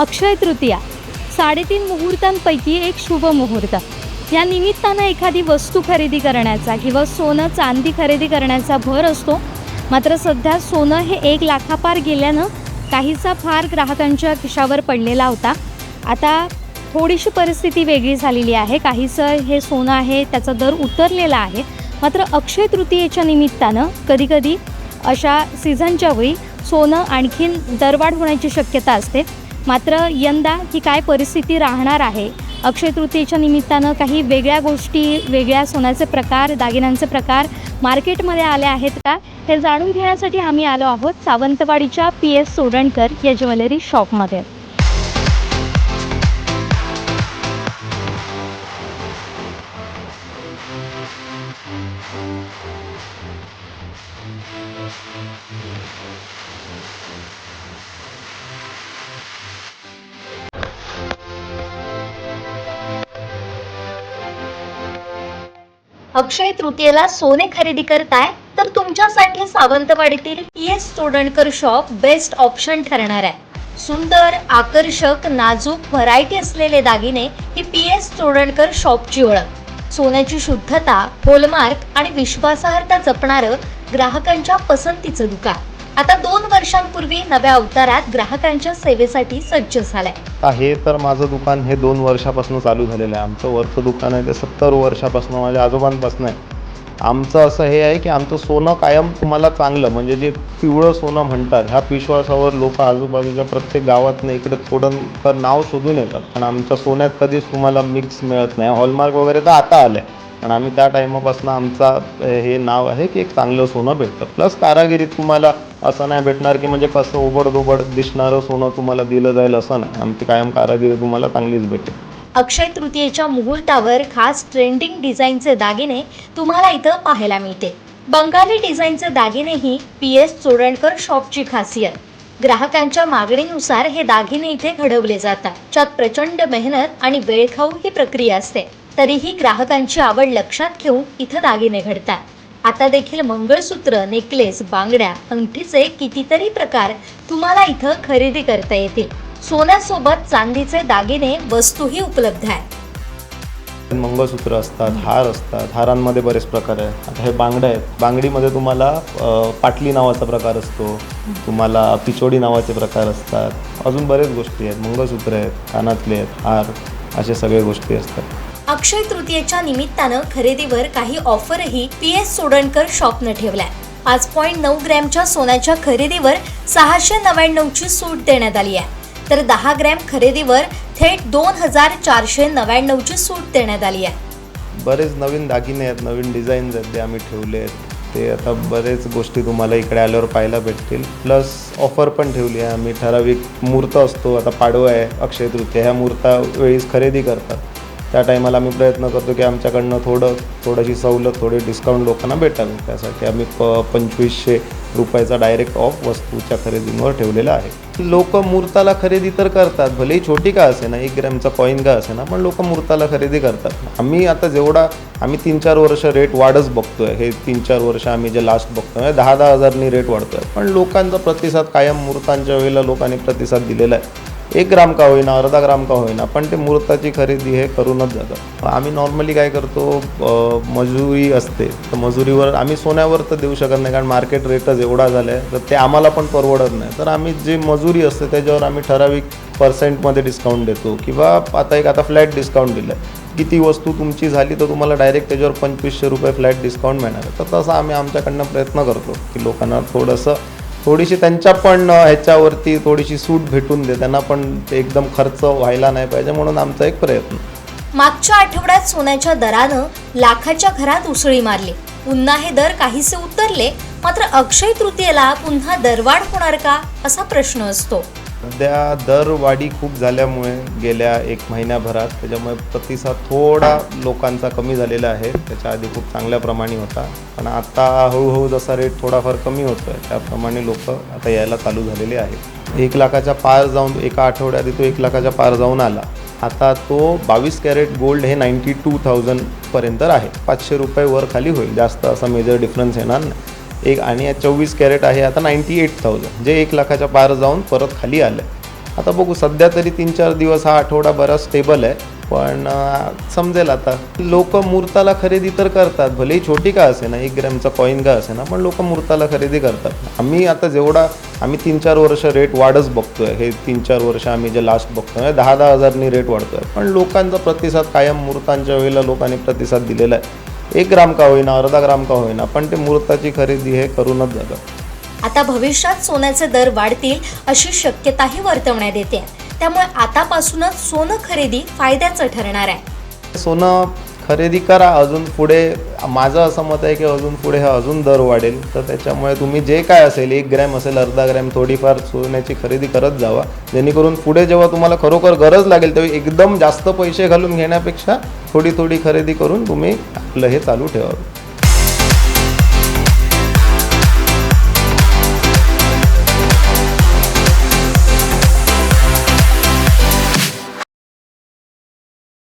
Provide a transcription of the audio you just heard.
अक्षय तृतीया साडेतीन मुहूर्तांपैकी एक शुभ मुहूर्त. या निमित्तानं एखादी वस्तू खरेदी करण्याचा किंवा सोनं चांदी खरेदी करण्याचा भर असतो. मात्र सध्या सोनं हे एक लाखापार गेल्यानं काहीचा फार ग्राहकांच्या खिशावर पडलेला होता. आता थोडीशी परिस्थिती वेगळी झालेली आहे. काहीचं हे सोनं आहे त्याचा दर उतरलेला आहे. मात्र अक्षय तृतीयेच्या निमित्तानं कधीकधी अशा सीझनच्या वेळी सोनं आणखीन दरवाढ होण्याची शक्यता असते. मात्र यंदा ही काय परिस्थिती राहणार आहे? अक्षय तृतीयेच्या निमित्तानं काही वेगळ्या गोष्टी वेगळ्या सोन्याचे प्रकार दागिन्यांचे प्रकार मार्केटमध्ये आले आहेत का? हे जाणून घेण्यासाठी आम्ही आलो आहोत सावंतवाडीच्या पी एस सोडणकर या ज्वेलरी शॉपमध्ये. अक्षय तृतीयेला सोने खरेदी करताय तर तुमच्यासाठी सावंतवाडीतील P S shop best option ठरणार आहे. सुंदर आकर्षक नाजूक व्हरायटी असलेले दागिने ही पी एस चोडणकर शॉपची ओळख. सोन्याची शुद्धता होलमार्क आणि विश्वासार्हता जपणारं ग्राहकांच्या पसंतीचं दुकान. आता दोन वर्षांपूर्वी नव्या अवतारात ग्राहकांच्या सेवेसाठी सज्ज झालाय. हे तर माझं दुकान हे दोन वर्षापासून चालू झालेलं आहे. आमचं वरचं दुकान आहे ते सत्तर वर्षापासून माझ्या आजोबांपासून आहे. आमचं असं हे आहे की आमचं सोनं कायम तुम्हाला चांगलं म्हणजे जे पिवळं सोनं म्हणतात ह्या विश्वासावर लोक आजूबाजूच्या प्रत्येक गावातनं इकडे थोडं तर नाव शोधून येतात. पण आमच्या सोन्यात कधीच तुम्हाला मिक्स मिळत नाही. हॉलमार्क वगैरे तर आता आलं आहे पण आम्ही त्या टायमापासून आमचा हे नाव आहे की एक चांगलं सोनं भेटतं. प्लस कारागिरीत तुम्हाला असं नाही भेटणार की म्हणजे कसं ओबड दिसणारं सोनं तुम्हाला दिलं जाईल असं नाही. आमची कायम कारागिरी तुम्हाला चांगलीच भेटेल. अक्षय तृतीयेच्या मुहूर्तावर खास ट्रेंडिंग डिझाईनचे दागिने तुम्हाला इथं पाहायला मिळते. बंगाली डिझाईनचे दागिनेही पी एस चोरणकर शॉपची खासियत. ग्राहकांच्या मागणीनुसार हे दागिने इथे घडवले जातात. ज्यात प्रचंड मेहनत आणि वेळखाऊ ही प्रक्रिया असते. तरीही ग्राहकांची आवड लक्षात घेऊन इथं दागिने घडतात. आता देखील मंगळसूत्र नेकलेस बांगड्या अंगठीचे कितीतरी प्रकार तुम्हाला इथं खरेदी करता येतील. सोन्यासोबत चांदीचे दागिने वस्तूही उपलब्ध आहेत. मंगळसूत्र असतात हार असतात हारांमध्ये बरेच प्रकार आहेत. आता हे बांगड्या आहेत. बांगडीमध्ये तुम्हाला पाटली नावाचा प्रकार असतो. तुम्हाला पिचोडी नावाचे प्रकार असतात. अजून बरेच गोष्टी आहेत. मंगळसूत्र आहेत कानातले आहेत हार अशा सगळ्या गोष्टी असतात. अक्षय तृतीयेच्या निमित्तानं खरेदीवर काही ऑफरही पी एस सोडणकर शॉपनं ठेवल्या पाच पॉईंट नऊ ग्रॅमच्या सोन्याच्या खरेदीवर सहाशे नव्याण्णवची सूट देण्यात आली आहे. तर दहा ग्रॅम खरेदीवर थेट दोन हजार चारशे नव्याण्णवची सूट देण्यात आली आहे. बरेच नवीन दागिने आहेत नवीन डिझाईन्स आहेत जे आम्ही ठेवले आहेत. ते आता बरेच गोष्टी तुम्हाला इकडे आल्यावर पाहायला भेटतील. प्लस ऑफर पण ठेवली आहे आम्ही. ठराविक मूर्त असतो आता पाडवा आहे अक्षय तृतीय. ह्या मूर्ता वेळीच खरेदी करतात. त्या टायमाला आम्ही प्रयत्न करतो की आमच्याकडनं थोडं थोडीशी सवलत थोडी डिस्काउंट लोकांना भेटावी त्यासाठी आम्ही प पंचवीसशे रुपयाचा डायरेक्ट ऑफ वस्तूच्या खरेदींवर ठेवलेला आहे. लोक मूर्ताला खरेदी तर करतात. भलेही छोटी का असे ना एक ग्रॅमचा कॉईन का असे ना पण लोक मूर्ताला खरेदी करतात. आम्ही आता जेवढा आम्ही तीन चार वर्ष रेट वाढच आहे हे तीन चार वर्ष आम्ही जे लास्ट बघतोय आहे दहा दहा हजारनी रेट वाढतो आहे पण लोकांचा प्रतिसाद कायम मूर्तांच्या वेळेला लोकांनी प्रतिसाद दिलेला आहे. एक ग्राम का होईना अर्धा ग्राम का होईना पण ते मुहूर्ताची खरेदी हे करूनच जातं आम्ही नॉर्मली काय करतो मजुरी असते तर मजुरीवर आम्ही सोन्यावर तर देऊ शकत नाही कारण मार्केट रेटच एवढा झाला आहे तर ते आम्हाला पण परवडत नाही. तर आम्ही जे मजुरी असते त्याच्यावर आम्ही ठराविक पर्सेंटमध्ये डिस्काउंट देतो किंवा आता एक आता फ्लॅट डिस्काउंट दिलं आहे किती वस्तू तुमची झाली तर तुम्हाला डायरेक्ट त्याच्यावर पंचवीसशे रुपये फ्लॅट डिस्काउंट मिळणार आहे. तर तसं आम्ही आमच्याकडनं प्रयत्न करतो की लोकांना थोडंसं थोडीशी त्यांच्या पण ह्याच्यावरती थोडीशी सूट भेटून दे. त्यांना पण एकदम खर्च व्हायला नाही पाहिजे म्हणून आमचा एक प्रयत्न. मागच्या आठवड्यात सोन्याच्या दरानं लाखाच्या घरात उसळी मारली. पुन्हा हे दर काहीसे उतरले मात्र अक्षय तृतीयेला पुन्हा दरवाढ होणार का असा प्रश्न असतो. सध्या दरवाढी खूप झाल्यामुळे गेल्या एक महिन्याभरात त्याच्यामुळे प्रतिसाद थोडा लोकांचा कमी झालेला आहे. त्याच्या आधी खूप चांगल्या प्रमाणे होता. पण आता हळूहळू जसा रेट थोडाफार कमी होतो आहे त्याप्रमाणे लोक आता यायला चालू झालेले आहेत. एक लाखाच्या पार जाऊन एका आठवड्यात तो एक लाखाच्या पार जाऊन आला. आता तो बावीस कॅरेट गोल्ड हे नाईन्टी टू थाउजंडपर्यंत आहे. पाचशे रुपये वर खाली होईल. जास्त असा मेजर डिफरन्स येणार नाही. एक आणि चोवीस कॅरेट आहे आता नाईन्टी एट थाउजंड जे एक लाखाच्या पार जाऊन परत खाली आलं आता बघू सध्या तरी तीन चार दिवस हा आठवडा बराच स्टेबल आहे पण समजेल आता. लोक मूर्ताला खरेदी तर करतात भलेही छोटी का असे ना एक ग्रॅमचा कॉईन का असे ना पण लोक मूर्ताला खरेदी करतात. आम्ही आता जेवढा आम्ही तीन चार वर्ष रेट वाढच बघतोय. हे तीन चार वर्ष आम्ही जे लास्ट बघतोय दहा दहा हजारनी रेट वाढतोय. पण लोकांचा प्रतिसाद कायम मूर्तांच्या वेळेला लोकांनी प्रतिसाद दिलेला आहे. एक ग्राम का होईना अर्धा ग्राम का होईना पण ते मूर्ताची खरेदी हे करूनच जातं. आता भविष्यात सोन्याचे दर वाढतील अशी शक्यताही वर्तवण्यात येते. त्यामुळे आतापासूनच सोनं खरेदी फायद्याचं ठरणार आहे. सोनं खरेदी करा अजून पुढे माझं असं मत आहे की अजून पुढे हा अजून दर वाढेल. तर त्याच्यामुळे तुम्ही जे काय असेल एक ग्रॅम असेल अर्धा ग्रॅम थोडीफार सोन्याची खरेदी करत जावा. जेणेकरून पुढे जेव्हा तुम्हाला खरोखर गरज लागेल तेव्हा एकदम जास्त पैसे घालून घेण्यापेक्षा थोडी थोडी खरेदी करून तुम्ही आपलं हे चालू ठेवावं.